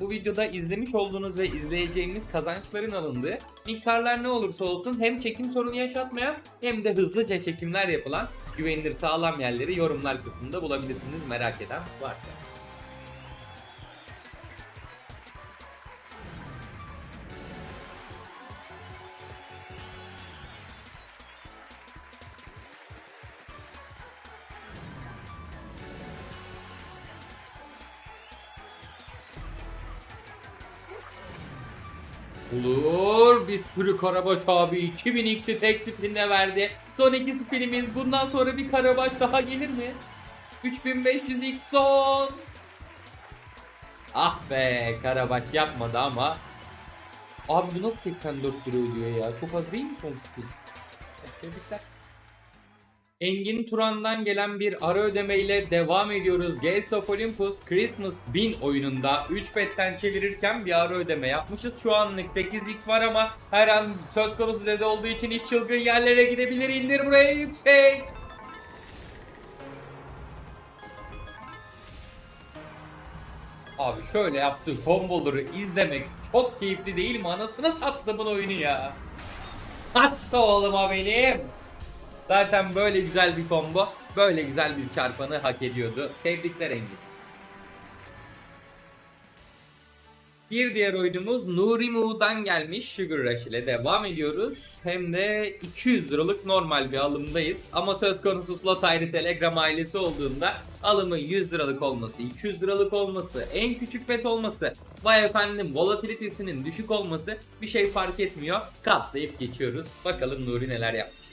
bu videoda izlemiş olduğunuz ve izleyeceğiniz kazançların alındığı miktarlar ne olursa olsun hem çekim sorunu yaşatmayan hem de hızlıca çekimler yapılan güvenilir sağlam yerleri yorumlar kısmında bulabilirsiniz merak eden varsa. Olur. Bir sürü karabaş abi 2000 x'i tek spinle verdi. Son iki spinimiz. Bundan sonra bir karabaş daha gelir mi? 3500 x son. Ah be karabaş yapmadı ama. Abi bu nasıl 84 lira ödüyor ya? Çok az değil mi son spin? Tebrikler. Engin Turan'dan gelen bir ara ödeme ile devam ediyoruz. Gates of Olympus Christmas 1000 oyununda 3 betten çevirirken bir ara ödeme yapmışız. Şu anlık 8x var ama her an söz konusu dede olduğu için hiç çılgın yerlere gidebilir. İndir buraya yüksek. Abi şöyle yaptığı komboları izlemek çok keyifli değil mi? Anasını sattımın oyunu ya. Kaçsa oğluma benim. Zaten böyle güzel bir combo, böyle güzel bir çarpanı hak ediyordu. Tebrikler Engin. Bir diğer oyunumuz Nuri Muğ'dan gelmiş Sugar Rush ile devam ediyoruz. Hem de 200 liralık normal bir alımdayız. Ama söz konusu slot ayrı Telegram ailesi olduğunda alımın 100 liralık olması, 200 liralık olması, en küçük bet olması, vay efendim volatilitesinin düşük olması bir şey fark etmiyor. Katlayıp geçiyoruz. Bakalım Nuri neler yapmış.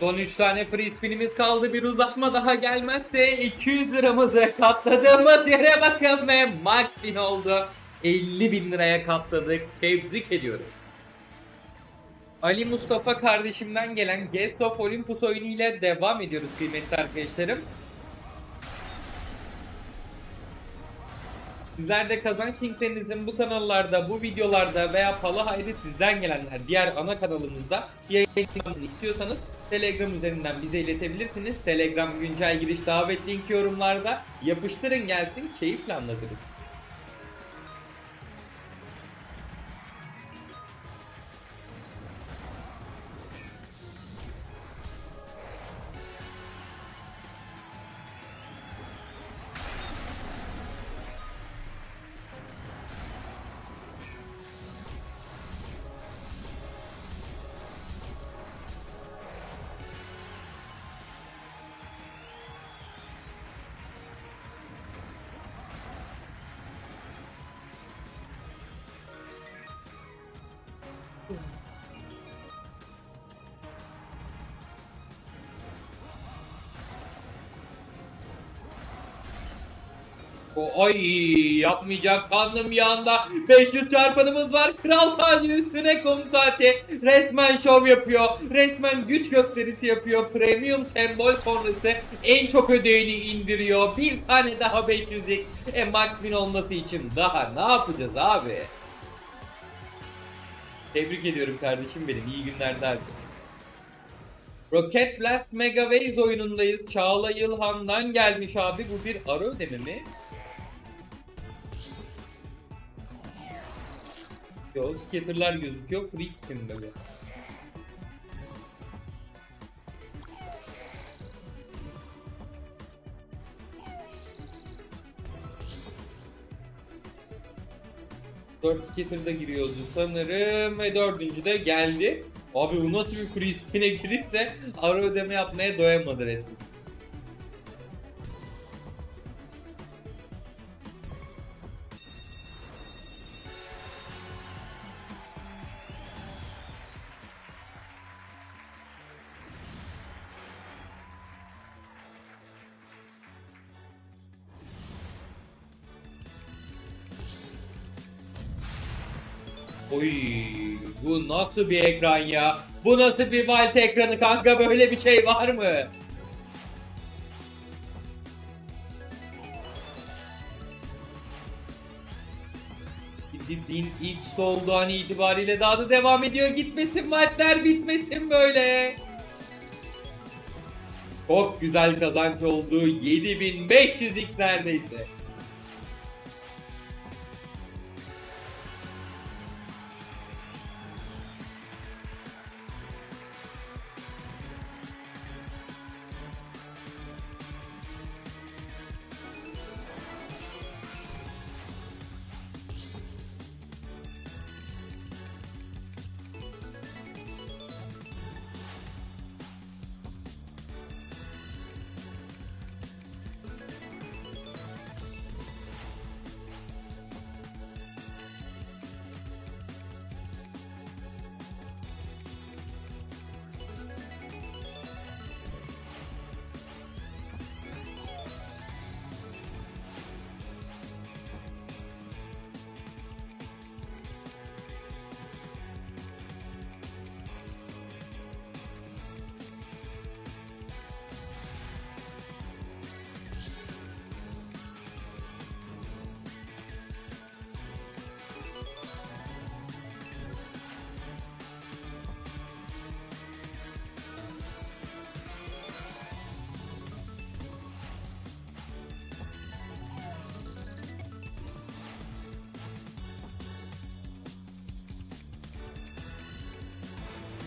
Son 3 tane free spinimiz kaldı. Bir uzatma daha gelmezse 200 liramızı katladığımız yere bakın ve max win oldu. 50 bin liraya katladık. Tebrik ediyoruz. Ali Mustafa kardeşimden gelen Guest of Olympus oyunu ile devam ediyoruz kıymetli arkadaşlarım. Sizler de kazanç linklerinizin bu kanallarda, bu videolarda veya Pala Hayri sizden gelenler diğer ana kanalımızda yayınlanmasını istiyorsanız Telegram üzerinden bize iletebilirsiniz. Telegram güncel giriş davet linki yorumlarda. Yapıştırın gelsin, keyifle anlatırız. Ay yapmayacak kanım yağında 500 çarpanımız var. Kral tacı üstüne kum saati. Resmen şov yapıyor. Resmen güç gösterisi yapıyor. Premium sembol sonrası en çok ödeyini indiriyor. Bir tane daha 500'lik. E max win olması için daha ne yapacağız abi? Tebrik ediyorum kardeşim benim. İyi günler derdim. Rocket Blast Mega Waves oyunundayız. Çağla Yılhan'dan gelmiş abi. Bu bir ara ödeme mi? Yo, scatter'lar gözüküyor. Free spin böyle. Dört scatter'da giriyordu sanırım ve dördüncü de geldi. Abi nasıl bir free spin'e girirse ara ödeme yapmaya doyamadı resmen. Nasıl bir ekran ya? Bu nasıl bir Wild ekranı kanka böyle bir şey var mı? Bildiğin ilk soldu an itibariyle daha da devam ediyor. Gitmesin maçlar bitmesin böyle. Çok güzel kazanç oldu. 7500x neredeyse.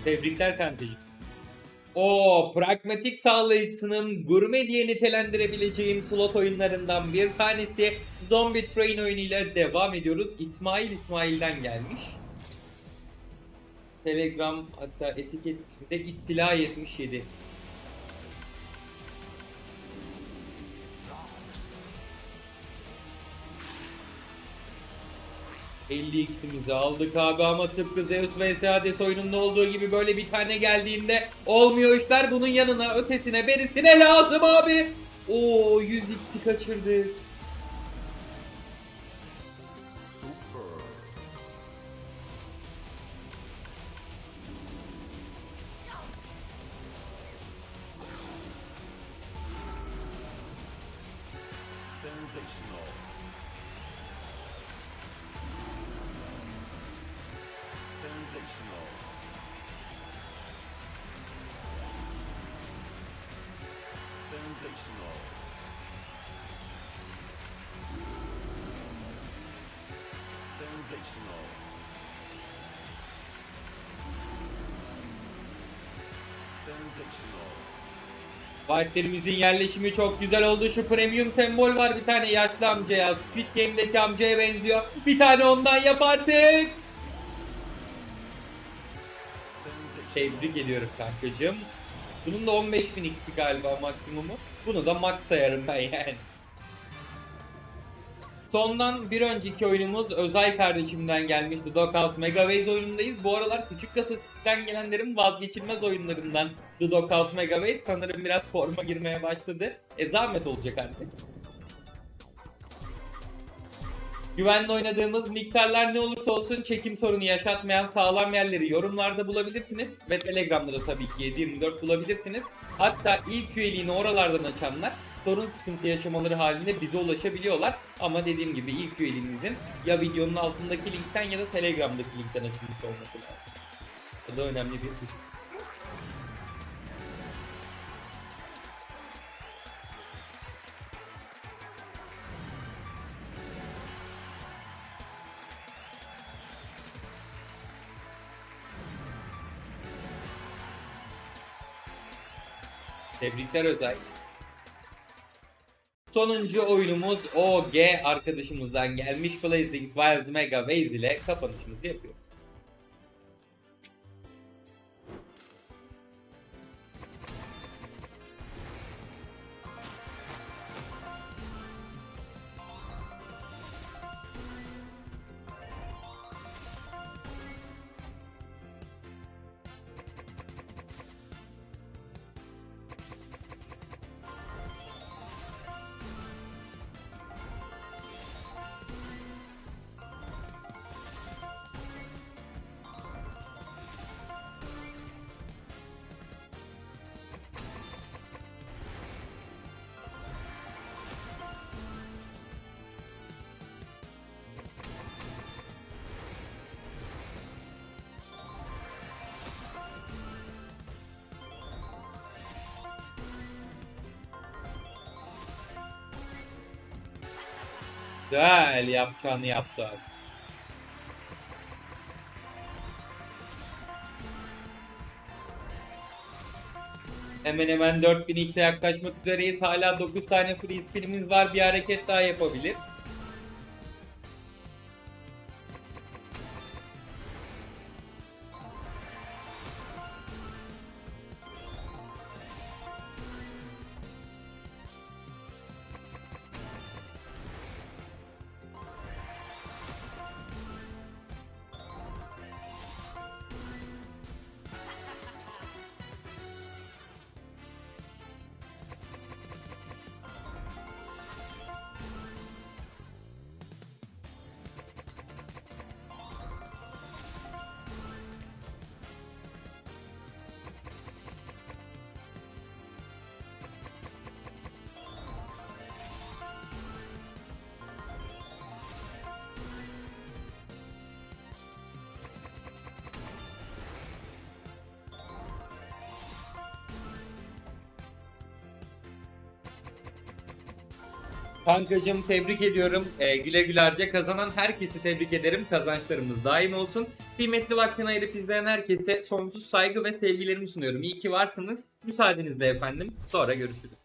Tebrikler kankacığım. O pragmatik sağlayıcısının gurme diye nitelendirebileceğim slot oyunlarından bir tanesi Zombie Train oyunuyla devam ediyoruz. İsmail İsmail'den gelmiş. Telegram hatta etiket ismi de istila 77. x'imizi aldık abi ama tıpkı Zeus vs Hades oyununda olduğu gibi böyle bir tane geldiğinde olmuyor işler bunun yanına ötesine berisine lazım abi. Oo 100x'i kaçırdı. Sensational. Sensational. Sensational. Sensational. Fightlerimizin yerleşimi çok güzel oldu. Şu premium sembol var bir tane yaşlı amcaya. Squid Game'deki amcaya benziyor. Bir tane ondan yap artık. Tebrik ediyorum kankacığım. Bunun da 15.000 XP galiba maksimumu. Bunu da max sayarım ben yani. Sondan bir önceki oyunumuz Özay kardeşimden gelmişti. Doghouse Mega Waves oyunundayız. Bu aralar küçük kasasından gelenlerin vazgeçilmez oyunlarından The Doghouse Mega Waves sanırım biraz forma girmeye başladı. E zahmet olacak artık. Güvenli oynadığımız miktarlar ne olursa olsun çekim sorunu yaşatmayan sağlam yerleri yorumlarda bulabilirsiniz. Ve Telegram'da da tabii ki 724 bulabilirsiniz. Hatta ilk üyeliğini oralardan açanlar sorun sıkıntı yaşamaları halinde bize ulaşabiliyorlar. Ama dediğim gibi ilk üyeliğinizin ya videonun altındaki linkten ya da Telegram'daki linkten açılmış olması lazım. Bu da önemli bir husus. Tebrikler Özay. Sonuncu oyunumuz OG arkadaşımızdan gelmiş Blazing Wilds Mega Waze ile kapanışımızı yapıyoruz. Güzel yapacağını yaptı abi. Hemen hemen 4000x'e yaklaşmak üzereyiz. Hala 9 tane free spinimiz var. Bir hareket daha yapabilir. Kankacım tebrik ediyorum. Ee, güle güle harca kazanan herkesi tebrik ederim. Kazançlarımız daim olsun. Kıymetli vaktini ayırıp izleyen herkese sonsuz saygı ve sevgilerimi sunuyorum. İyi ki varsınız. Müsaadenizle efendim. Sonra görüşürüz.